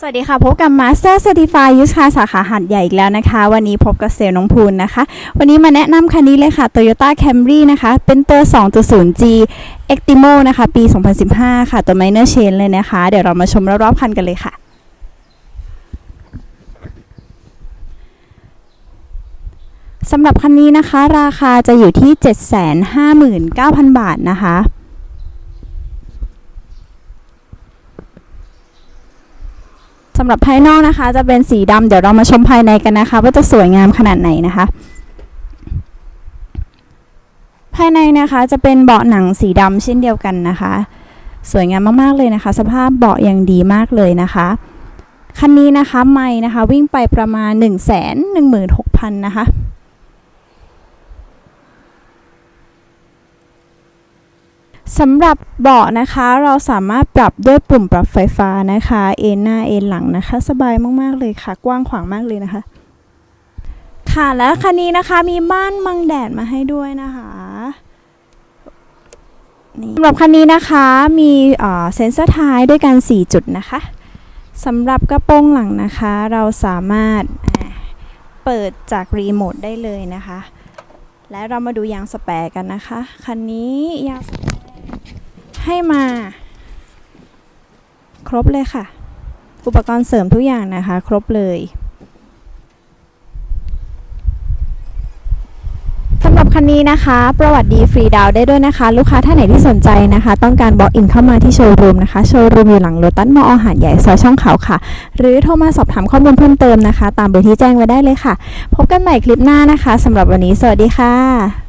สวัสดีค่ะ พบกับ Master Certified Used Car สาขาหัดใหญ่อีกแล้วนะคะ วันนี้พบกับเซลน้องพูนนะคะ วันนี้มาแนะนำคันนี้เลยค่ะ Toyota Camry นะคะ เป็นตัว 2.0G Optimo นะคะ ปี 2015 ค่ะ ตัว Minor Chain เลยนะคะ เดี๋ยวเรามาชมรอบๆคันกันเลยค่ะสำหรับคันนี้นะคะ ราคาจะอยู่ที่ 759,000 บาทนะคะ สำหรับภายนอกนะคะ จะเป็นสีดำเดี๋ยวเรามาชมภายในกันนะคะ ว่าจะสวยงามขนาดไหนนะคะ ภายในนะคะจะเป็นเบาะหนังสีดำเช่นเดียวกันนะคะ สวยงามมากๆเลยนะคะ สภาพเบาะยังดีมากเลยนะคะคันนี้นะคะ ไม่นะคะ วิ่งไปประมาณ 1 1 6 0 0 0นะคะ สำหรับเบาะนะคะเราสามารถปรับด้วยปุ่มปรับไฟฟ้านะคะเอนหน้าเอนหลังนะคะ สบายมาก ๆ เลยค่ะ กว้างขวางมากเลยนะคะ ค่ะแล้วคันนี้นะคะมีม่านบังแดดมาให้ด้วยนะคะสำหรับคันนี้นะคะมีเซ็นเซอร์ท้ายด้วยกัน 4 จุดนะคะสำหรับกระโปรงหลังนะคะ เราสามารถเปิดจากรีโมทได้เลยนะคะ และเรามาดูยางสแปรกันนะคะ คันนี้ยางสแปร ให้มา ครบเลยค่ะ อุปกรณ์เสริมทุกอย่างนะคะ ครบเลยสำหรับคันนี้นะคะ ประวัติดีฟรีดาวได้ด้วยนะคะ ลูกค้าท่านไหนที่สนใจนะคะ ต้องการบอกอินเข้ามาที่โชว์รูมนะคะ โชว์รูมอยู่หลังโลตัสมอหาดใหญ่ซอยช่องเขาค่ะ หรือโทรมาสอบถามข้อมูลเพิ่มเติมนะคะ ตามเบอร์ที่แจ้งไว้ได้เลยค่ะ พบกันใหม่คลิปหน้านะคะสำหรับวันนี้ สวัสดีค่ะ